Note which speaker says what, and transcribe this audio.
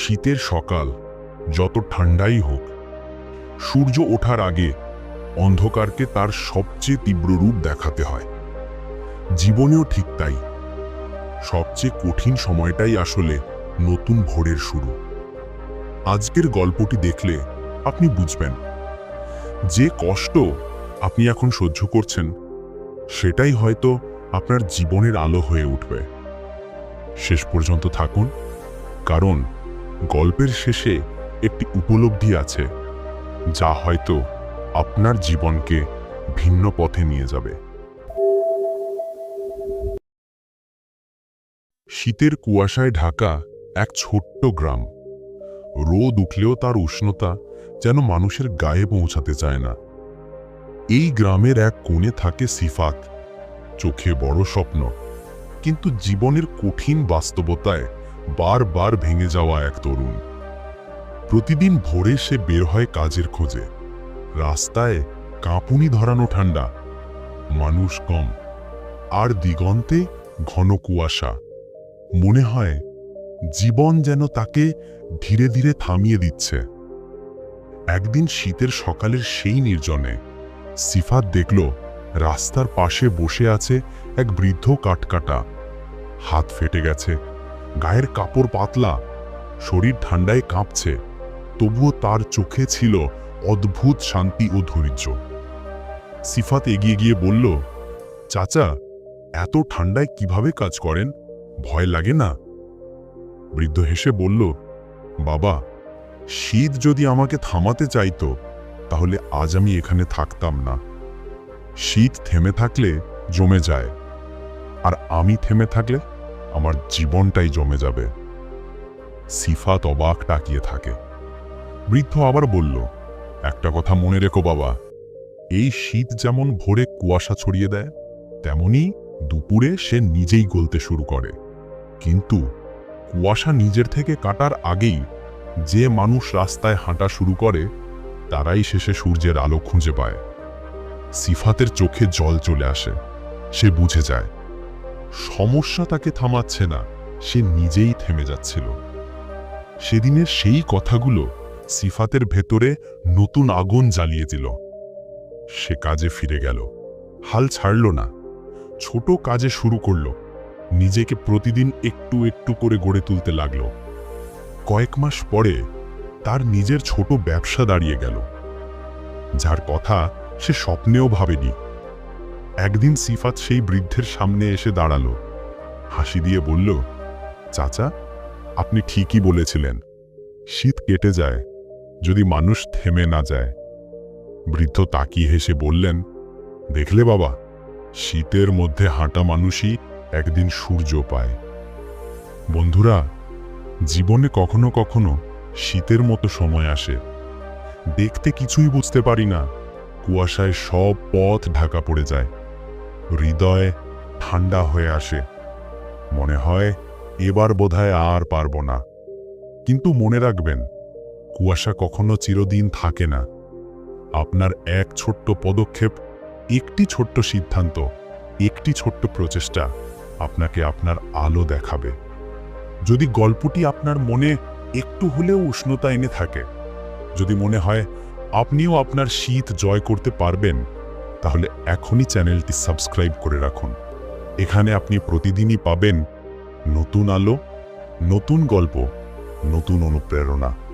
Speaker 1: শীতের সকাল, যত ঠান্ডাই হোক, সূর্য ওঠার আগে অন্ধকারকে তার সবচেয়ে তীব্র রূপ দেখাতে হয়। জীবনেও ঠিক তাই। সবচেয়ে কঠিন সময়টাই আসলে নতুন ভোরের শুরু। আজকের গল্পটি দেখলে আপনি বুঝবেন যে কষ্ট আপনি এখন সহ্য করছেন, সেটাই হয়তো আপনার জীবনের আলো হয়ে উঠবে। শেষ পর্যন্ত থাকুন, কারণ গল্পের শেষে একটি উপলব্ধি আছে, যা হয়তো আপনার জীবনকে ভিন্ন পথে নিয়ে যাবে। শীতের কুয়াশায় ঢাকা এক ছোট্ট গ্রাম। রোদ উঠলেও তার উষ্ণতা যেন মানুষের গায়ে পৌঁছাতে চায় না। এই গ্রামের এক কোণে থাকে সিফাত, চোখে বড় স্বপ্ন। কিন্তু জীবনের কঠিন বাস্তবতায় বারবার ভেঙে যাওয়া এক তরুণ। প্রতিদিন ভোরে সে বের হয় কাজের খোঁজে। রাস্তায় কাঁপুনি ধরানো ঠান্ডা। মানুষ কম। আর দিগন্তে ঘন কুয়াশা। মনে হয় জীবন যেন তাকে ধীরে ধীরে থামিয়ে দিচ্ছে। একদিন শীতের সকালের সেই নির্জনে সিফাত দেখল রাস্তার পাশে বসে আছে এক বৃদ্ধ কাটকাটা হাত ফেটে গেছে। গায়ের কাপড় পাতলা, শরীর ঠান্ডায় কাঁপছে, তবুও তার চোখে ছিল অদ্ভুত শান্তি ও ধৈর্য। সিফাত এগিয়ে গিয়ে বলল, চাচা, এত ঠান্ডায় কীভাবে কাজ করেন? ভয় লাগে না? বৃদ্ধ হেসে বলল, বাবা, শীত যদি আমাকে থামাতে চাইতো, তাহলে আজ আমি এখানে থাকতাম না। শীত থেমে থাকলে জমে যায়। আর আমি থেমে থাকলে আমার জীবনটাই জমে যাবে। সিফাত অবাক তাকিয়ে থাকে। বৃদ্ধ আবার বলল, একটা কথা মনে রেখো বাবা, এই শীত যেমন ভোরে কুয়াশা ছড়িয়ে দেয় তেমনি দুপুরে সে নিজেই গলতে শুরু করে। কিন্তু কুয়াশা নিজের থেকে কাটার আগেই যে মানুষ রাস্তায় হাঁটা শুরু করে, তারাই শেষে সূর্যের আলো খুঁজে পায়। সিফাতের চোখে জল চলে আসে, সে বুঝে যায়। সমস্যা তাকে থামাচ্ছে না, সে নিজেই থেমে যাচ্ছিল। সেদিনের সেই কথাগুলো সিফাতের ভেতরে নতুন আগুন জ্বালিয়ে দিল। সে কাজে ফিরে গেল। হাল ছাড়ল না। ছোট কাজে শুরু করল। নিজেকে প্রতিদিন একটু একটু করে গড়ে তুলতে লাগল। কয়েক মাস পরে তার নিজের ছোট ব্যবসা দাঁড়িয়ে গেল। যার কথা সে স্বপ্নেও ভাবেনি। একদিন সিফাত সেই বৃদ্ধের সামনে এসে দাঁড়াল। হাসি দিয়ে বলল, চাচা, আপনি ঠিকই বলেছিলেন। শীত কেটে যায়, যদি মানুষ থেমে না যায়। বৃদ্ধ তাকিয়ে হেসে বললেন, দেখলে বাবা, শীতের মধ্যে হাঁটা মানুষই একদিন সূর্য পায়। বন্ধুরা, জীবনে কখনো কখনো শীতের মতো সময় আসে। দেখতে কিছুই বুঝতে পারি না। কুয়াশায় সব পথ ঢাকা পড়ে যায়। হৃদয় ঠান্ডা হয়ে আসে। মনে হয় এবার বোধহয় আর পারব না। কিন্তু মনে রাখবেন, কুয়াশা কখনো চিরদিন থাকে না। আপনার এক ছোট্ট পদক্ষেপ, একটি ছোট্ট সিদ্ধান্ত, একটি ছোট্ট প্রচেষ্টা আপনাকে আপনার আলো দেখাবে। যদি গল্পটি আপনার মনে একটু হলেও উষ্ণতা এনে থাকে, যদি মনে হয় আপনিও আপনার শীত জয় করতে পারবেন তাহলে এখনই চ্যানেলটি সাবস্ক্রাইব করে রাখুন। এখানে আপনি প্রতিদিনই পাবেন নতুন আলো, নতুন গল্প, নতুন অনুপ্রেরণা।